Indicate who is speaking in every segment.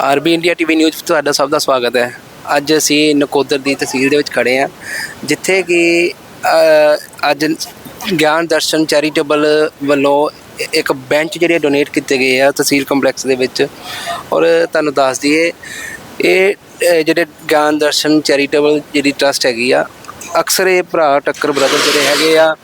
Speaker 1: RB India TV news ਤੁਹਾਡਾ ਸਭ ਦਾ ਸਵਾਗਤ ਹੈ। ਅੱਜ ਅਸੀਂ ਨਕੋਦਰ ਦੀ ਤਹਿਸੀਲ ਦੇ ਵਿੱਚ ਖੜੇ ਹਾਂ, ਜਿੱਥੇ ਕਿ ਅੱਜ ਗਿਆਨ ਦਰਸ਼ਨ ਚੈਰੀਟੇਬਲ ਵੱਲੋਂ ਇੱਕ ਬੈਂਚ ਜਿਹੜੇ ਡੋਨੇਟ ਕੀਤੇ ਗਏ ਆ ਤਹਿਸੀਲ ਕੰਪਲੈਕਸ ਦੇ ਵਿੱਚ। ਔਰ ਤੁਹਾਨੂੰ ਦੱਸ ਦਈਏ ਇਹ ਜਿਹੜੇ ਗਿਆਨ ਦਰਸ਼ਨ ਚੈਰੀਟੇਬਲ ਜਿਹੜੀ ਟਰਸਟ ਹੈਗੀ ਆ, ਅਕਸਰ ਇਹ ਭਰਾ ਟੱਕਰ ਬ੍ਰਦਰ ਜਿਹੜੇ ਹੈਗੇ ਆ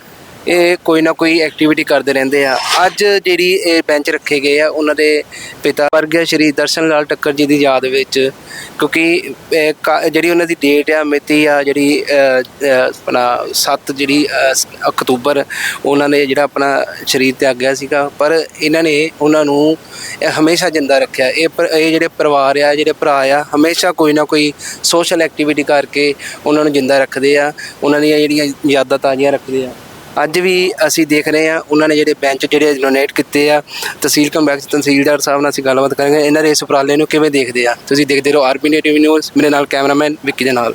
Speaker 1: ਇਹ ਕੋਈ ਨਾ ਕੋਈ ਐਕਟੀਵਿਟੀ ਕਰਦੇ ਰਹਿੰਦੇ ਆ। ਅੱਜ ਜਿਹੜੀ ਇਹ ਬੈਂਚ ਰੱਖੇ ਗਏ ਆ, ਉਹਨਾਂ ਦੇ ਪਿਤਾ ਵਰਗੇ ਸ਼੍ਰੀ ਦਰਸ਼ਨ ਲਾਲ ਟੱਕਰ ਜੀ ਦੀ ਯਾਦ ਵਿੱਚ, ਕਿਉਂਕਿ ਕਾ- ਜਿਹੜੀ ਉਹਨਾਂ ਦੀ ਡੇਟ ਆ, ਮਿਤੀ ਆ, ਜਿਹੜੀ ਆਪਣਾ 7 ਜਿਹੜੀ ਅਕਤੂਬਰ, ਉਹਨਾਂ ਨੇ ਜਿਹੜਾ ਆਪਣਾ ਸ਼ਰੀਰ 'ਤੇ ਆ ਗਿਆ ਸੀਗਾ। ਪਰ ਇਹਨਾਂ ਨੇ ਉਹਨਾਂ ਨੂੰ ਹਮੇਸ਼ਾ ਜਿੰਦਾ ਰੱਖਿਆ। ਇਹ ਪਰ- ਇਹ ਜਿਹੜੇ ਪਰਿਵਾਰ ਆ, ਜਿਹੜੇ ਭਰਾ ਆ, ਹਮੇਸ਼ਾ ਕੋਈ ਨਾ ਕੋਈ ਸੋਸ਼ਲ ਐਕਟੀਵਿਟੀ ਕਰਕੇ ਉਹਨਾਂ ਨੂੰ ਜਿੰਦਾ ਰੱਖਦੇ ਆ। ਉਹਨਾਂ ਦੀਆਂ ਜਿਹੜੀਆਂ ਯਾਦਾਂ ਤਾਜ਼ੀਆਂ ਰੱਖਦੇ ਆ। ਅੱਜ ਵੀ ਅਸੀਂ ਦੇਖ ਰਹੇ ਹਾਂ, ਉਹਨਾਂ ਨੇ ਜਿਹੜੇ ਬੈਂਚ ਜਿਹੜੇ ਡੋਨੇਟ ਕੀਤੇ ਆ, ਤਹਿਸੀਲ ਕੰਬੈਕਸ ਤਹਿਸੀਲਦਾਰ ਸਾਹਿਬ ਨਾਲ ਅਸੀਂ ਗੱਲਬਾਤ ਕਰਾਂਗੇ। ਇਹਨਾਂ ਦੇ ਇਸ ਉਪਰਾਲੇ ਨੂੰ ਕਿਵੇਂ ਦੇਖਦੇ ਆ? ਤੁਸੀਂ ਦੇਖਦੇ ਰਹੋ ਆਰਪੀ ਟੀਵੀ ਨਿਊਜ਼ ਮੇਰੇ ਨਾਲ ਕੈਮਰਾਮੈਨ ਵਿੱਕੀ ਦੇ ਨਾਲ।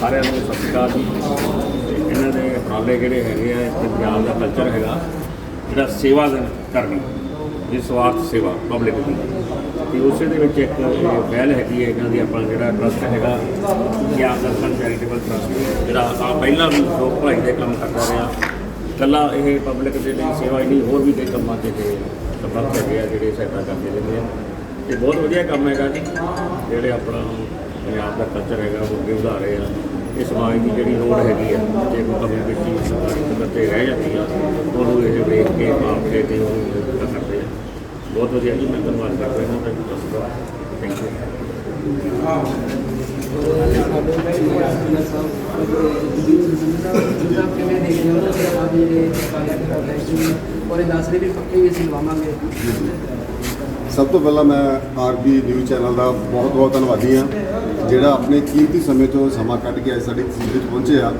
Speaker 2: ਸਾਰਿਆਂ ਨੂੰ ਸਤਿ ਸ਼੍ਰੀ ਅਕਾਲ ਜੀ। ਇਹਨਾਂ ਦੇ ਉਪਰਾਲੇ ਜਿਹੜੇ ਹੈਗੇ ਆ ਪੰਜਾਬ ਦਾ ਕਲਚਰ ਹੈਗਾ, ਜਿਹੜਾ ਸੇਵਾ ਦੇ ਕਰਨੀ ਸਵਾਰਥ ਸੇਵਾ ਪਬਲਿਕ ਦੀ। ਤੇ ਉਸੇ ਦੇ ਵਿੱਚ ਇੱਕ ਪਹਿਲ ਹੈਗੀ ਹੈ, ਇਹਨਾਂ ਦੀ ਆਪਣਾ ਜਿਹੜਾ ਟਰਸਟ ਹੈਗਾ ਗਿਆਨ ਦਰਸ਼ਨ ਚੈਰੀਟੇਬਲ ਟਰਸਟ ਜਿਹੜਾ ਆ ਪਹਿਲਾਂ ਵੀ ਲੋਕ ਭਲਾਈ ਦੇ ਕੰਮ ਕਰਦਾ ਰਿਹਾ ਕੱਲਾ ਇਹ ਪਬਲਿਕ ਦੇ ਲਈ ਸੇਵਾ ਹੀ ਨਹੀਂ, ਹੋਰ ਵੀ ਕਈ ਕੰਮਾਂ ਤੇ ਤੇ ਸਮਰਥ ਹੈਗੇ ਆ, ਜਿਹੜੇ ਸਹਾਇਤਾ ਕਰਦੇ ਰਹਿੰਦੇ ਆ। ਤੇ ਬਹੁਤ ਵਧੀਆ ਕੰਮ ਹੈਗਾ ਜੀ, ਜਿਹੜੇ ਆਪਣਾ ਪੰਜਾਬ ਦਾ ਕਲਚਰ ਹੈਗਾ ਉਹ ਅੱਗੇ ਵਧਾ ਰਹੇ ਆ। ਇਹ ਸਮਾਜ ਦੀ ਜਿਹੜੀ ਲੋੜ ਹੈਗੀ ਆ ਜੇ ਕੋਈ ਕਮਿਊਨਿਟੀ ਸਰਕਾਰੀ ਪੱਧਰ ਤੇ ਰਹਿ ਜਾਂਦੀ ਆ ਉਹਨੂੰ ਇਹ ਵੇਖ ਕੇ ਆਪ ਕੇ ਤੇ ਉਹਨੂੰ ਪੂਰਾ ਕਰਦੇ ਆ। ਬਹੁਤ ਵਧੀਆ ਜੀ ਮੈਂ ਧੰਨਵਾਦ ਕਰਦਾ ਹਾਂ। ਤੁਹਾਡਾ ਟਰਸਟ ਦਾ ਥੈਂਕ ਯੂ
Speaker 3: ਹੋ ਔਰ ਦੱਸ ਰਹੇ ਵੀ ਪੱਕੇ ਵੀ ਅਸੀਂ ਲਵਾਵਾਂਗੇ।
Speaker 4: ਸਭ ਤੋਂ ਪਹਿਲਾਂ ਮੈਂ ਆਰਬੀ ਨਿਊਜ਼ ਚੈਨਲ ਦਾ ਬਹੁਤ ਬਹੁਤ ਧੰਨਵਾਦੀ ਹਾਂ, ਜਿਹੜਾ ਆਪਣੇ ਕੀਮਤੀ ਸਮੇਂ ਤੋਂ ਸਮਾਂ ਕੱਢ ਕੇ ਅੱਜ ਸਾਡੀ ਤਸਵੀਰ ਵਿੱਚ ਪਹੁੰਚੇ ਆ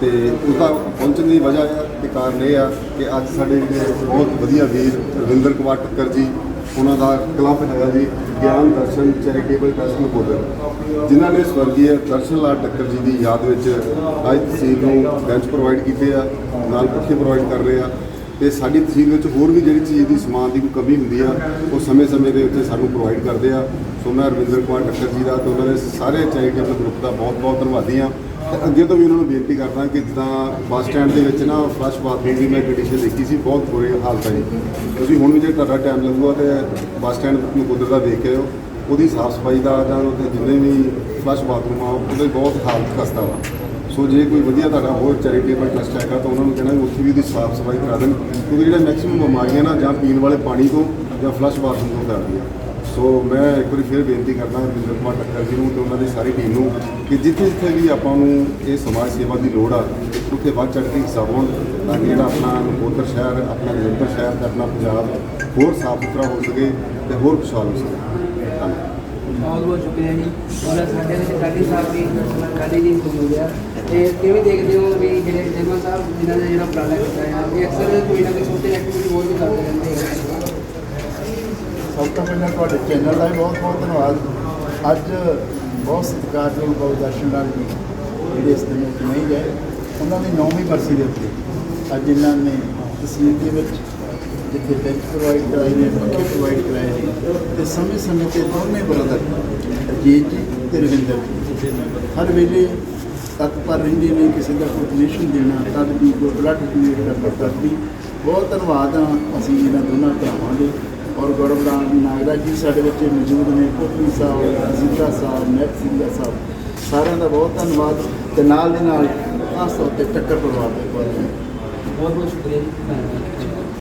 Speaker 4: ਤੇ ਉਹਦਾ ਪਹੁੰਚਣ ਦੀ ਵਜ੍ਹਾ ਇਹ ਤੇ ਕਾਰਨ ਇਹ ਆ ਕਿ ਅੱਜ ਸਾਡੇ ਜਿਹੜੇ ਬਹੁਤ ਵਧੀਆ ਵੀਰ ਰਵਿੰਦਰ ਕੁਮਾਰ ਟੱਕਰ ਜੀ, ਉਹਨਾਂ ਦਾ ਕਲੱਬ ਹੈਗਾ ਜੀ, ਗਿਆਨ ਦਰਸ਼ਨ ਚੈਰੀਟੇਬਲ ਟਰਸਟ ਨਕੋਦਰ ਜਿਨ੍ਹਾਂ ਨੇ ਸਵਰਗੀ ਦਰਸ਼ਨ ਲਾਲ ਟੱਕਰ ਜੀ ਦੀ ਯਾਦ ਵਿੱਚ ਅੱਜ ਤਹਿਸੀਲ ਨੂੰ ਬੈਂਚ ਪ੍ਰੋਵਾਈਡ ਕੀਤੇ ਆ, ਨਾਲ ਪੱਖੇ ਪ੍ਰੋਵਾਈਡ ਕਰ ਰਹੇ ਆ ਤੇ ਸਾਡੀ ਤਹਿਸੀਲ ਵਿੱਚ ਹੋਰ ਵੀ ਜਿਹੜੀ ਚੀਜ਼ ਦੀ ਸਮਾਨ ਦੀ ਕੋਈ ਕਮੀ ਹੁੰਦੀ ਆ, ਉਹ ਸਮੇਂ-ਸਮੇਂ ਦੇ ਉੱਤੇ ਸਾਨੂੰ ਪ੍ਰੋਵਾਈਡ ਕਰਦੇ ਆ। ਸੋ ਮੈਂ ਰਵਿੰਦਰ ਕੁਮਾਰ ਟੱਕਰ ਜੀ ਦਾ ਤੇ ਉਹਨਾਂ ਦੇ ਸਾਰੇ ਚੈਰੀਟੇਬਲ ਗਰੁੱਪ ਦਾ ਬਹੁਤ-ਬਹੁਤ ਧੰਨਵਾਦੀ ਆ। ਤੇ ਅੱਗੇ ਤੋਂ ਵੀ ਉਹਨਾਂ ਨੂੰ ਬੇਨਤੀ ਕਰਦਾ ਕਿ ਜਿੱਦਾਂ ਬੱਸ ਸਟੈਂਡ ਦੇ ਵਿੱਚ ਨਾ ਫਲਸ਼ ਬਾਥਰੂਮ ਦੀ ਮੈਂ ਕੰਡੀਸ਼ਨ ਦੇਖੀ ਸੀ, ਬਹੁਤ ਬੁਰੇ ਹਾਲਤ ਹੈ ਜੀ। ਤੁਸੀਂ ਹੁਣ ਵੀ ਜੇ ਤੁਹਾਡਾ ਟਾਈਮ ਲੱਗੂਗਾ ਤੇ ਬੱਸ ਸਟੈਂਡ ਨੂੰ ਕੁਦਰਤ ਦਾ ਦੇਖ ਕੇ ਆਓ ਉਹਦੀ ਸਾਫ਼ ਸਫ਼ਾਈ ਦਾ ਜਾਂ ਉੱਥੇ ਜਿੰਨੇ ਵੀ ਫਲਸ਼ ਬਾਥਰੂਮ ਆ, ਉਹਦੇ ਬਹੁਤ ਹਾਲਤ ਖਸਤਾ ਵਾ। ਸੋ ਜੇ ਕੋਈ ਵਧੀਆ ਤੁਹਾਡਾ ਹੋਰ ਚੈਰੀਟੇਬਲ ਟਰਸਟ ਹੈਗਾ ਤਾਂ ਉਹਨਾਂ ਨੂੰ ਕਹਿਣਾ ਵੀ ਉੱਥੇ ਵੀ ਉਹਦੀ ਸਾਫ਼ ਸਫ਼ਾਈ ਕਰਾ ਦੇਣ, ਕਿਉਂਕਿ ਜਿਹੜਾ ਮੈਕਸਿਮਮ ਬਿਮਾਰੀਆਂ ਨਾ ਜਾਂ ਪੀਣ ਵਾਲੇ ਪਾਣੀ ਤੋਂ ਜਾਂ ਫਲਸ਼ ਬਾਥਰੂਮ ਤੋਂ ਕਰਦੀਆਂ। ਸੋ ਮੈਂ ਇੱਕ ਵਾਰੀ ਫਿਰ ਬੇਨਤੀ ਕਰਦਾ ਰਵਿੰਦਰ ਕੁਮਾਰ ਟੱਕਰ ਜੀ ਨੂੰ ਤੇ ਉਹਨਾਂ ਦੀ ਸਾਰੀ ਟੀਮ ਨੂੰ ਕਿ ਜਿੱਥੇ ਜਿੱਥੇ ਵੀ ਆਪਾਂ ਨੂੰ ਇਹ ਸਮਾਜ ਸੇਵਾ ਦੀ ਲੋੜ ਆ, ਉੱਥੇ ਵੱਧ ਚੜ੍ਹ ਕੇ ਹਿੱਸਾ ਹੋਣ ਤਾਂ ਕਿ ਜਿਹੜਾ ਆਪਣਾ ਨਕੋਦਰ ਸ਼ਹਿਰ, ਆਪਣਾ ਜਲੰਧਰ ਸ਼ਹਿਰ ਤੇ ਆਪਣਾ ਪੰਜਾਬ ਹੋਰ ਸਾਫ਼ ਸੁਥਰਾ ਹੋ ਸਕੇ ਤੇ ਹੋਰ ਖੁਸ਼ਹਾਲ ਹੋ ਸਕੇ। ਧੰਨਵਾਦ।
Speaker 3: ਬਹੁਤ ਬਹੁਤ ਸ਼ੁਕਰੀਆ ਜੀ। ਉਹਨਾਂ ਸਾਡੇ ਵਿੱਚ ਸਾਡੀ ਸਾਹਿਬ ਵੀ ਕਾਲੀ ਜੀ ਨੂੰ ਮਿਲਿਆ ਤੇ ਕਿਵੇਂ ਦੇਖਦੇ ਹੋ ਵੀ ਜਿਹੜੇ ਜਰਮਨ ਸਾਹਿਬ ਜਿਨ੍ਹਾਂ ਨੇ ਜਿਹੜਾ ਉਪਰਾਲਾ ਕੀਤਾ ਹੈ ਇਹ ਅਕਸਰ ਕੋਈ ਨਾ ਕੋਈ ਛੋਟੀ ਐਕਟੀਵਿਟੀ ਹੋਰ ਵੀ ਕਰਦੇ ਰਹਿੰਦੇ ਹੈ
Speaker 5: ਸਭ ਤੋਂ ਪਹਿਲਾਂ ਤੁਹਾਡੇ ਚੈਨਲ ਦਾ ਵੀ ਬਹੁਤ ਬਹੁਤ ਧੰਨਵਾਦ। ਅੱਜ ਬਹੁਤ ਸਤਿਕਾਰਯੋਗ ਬਾਬਾ ਦਰਸ਼ਨ ਲਾਲ ਜੀ ਜਿਹੜੇ ਇਸ ਦਿਨ ਵਿੱਚ ਨਹੀਂ ਗਏ। ਉਹਨਾਂ ਦੀ ਨੌਵੀਂ ਬਰਸੀ ਦੇ ਉੱਤੇ ਅੱਜ ਇਹਨਾਂ ਨੇ ਤਸਵੀਰ ਦੇ ਵਿੱਚ ਜਿੱਥੇ ਬੈਂਚ ਪ੍ਰੋਵਾਈਡ ਕਰਾਏ ਨੇ, ਪੱਖੇ ਪ੍ਰੋਵਾਈਡ ਕਰਾਏ ਨੇ, ਤੇ ਸਮੇਂ ਸਮੇਂ ਤੇ ਦੋਨੇ ਬ੍ਰਦਰ ਅਜੀਤ ਜੀ ਤੇ ਰਵਿੰਦਰ ਜੀ। ਹਰ ਵੇਲੇ ਤਤਪਰ ਰਹਿੰਦੇ ਨੇ, ਕਿਸੇ ਦਾ ਕੋਈ ਡੋਨੇਸ਼ਨ ਦੇਣਾ, ਤਦ ਵੀ ਕੋਈ ਬਲੱਡ ਡੋਨੇਟ ਕਰਨਾ, ਤਦ ਵੀ। ਬਹੁਤ ਧੰਨਵਾਦ ਆ, ਅਸੀਂ ਇਹਨਾਂ ਦੋਨਾਂ ਭਰਾਵਾਂ ਦੇ। ਔਰ ਗੌਰਵ ਨਾਗਰਾ ਜੀ ਸਾਡੇ ਵਿੱਚ ਮੌਜੂਦ ਨੇ ਕੋਟਲੀ ਸਾਹਿਬ ਅਜ਼ੀਜ਼ਾ ਸਾਹਿਬ ਮਹਿਕ ਸਿੰਘਾ ਸਾਹਿਬ। ਸਾਰਿਆਂ ਦਾ ਬਹੁਤ ਧੰਨਵਾਦ ਤੇ ਨਾਲ ਦੇ ਨਾਲ ਖਾਸ ਤੌਰ ਤੇ ਟੱਕਰ ਪਰਿਵਾਰ ਦੇ ਬਾਰੇ
Speaker 3: ਬਹੁਤ ਬਹੁਤ ਸ਼ੁਕਰੀਆ ਜੀ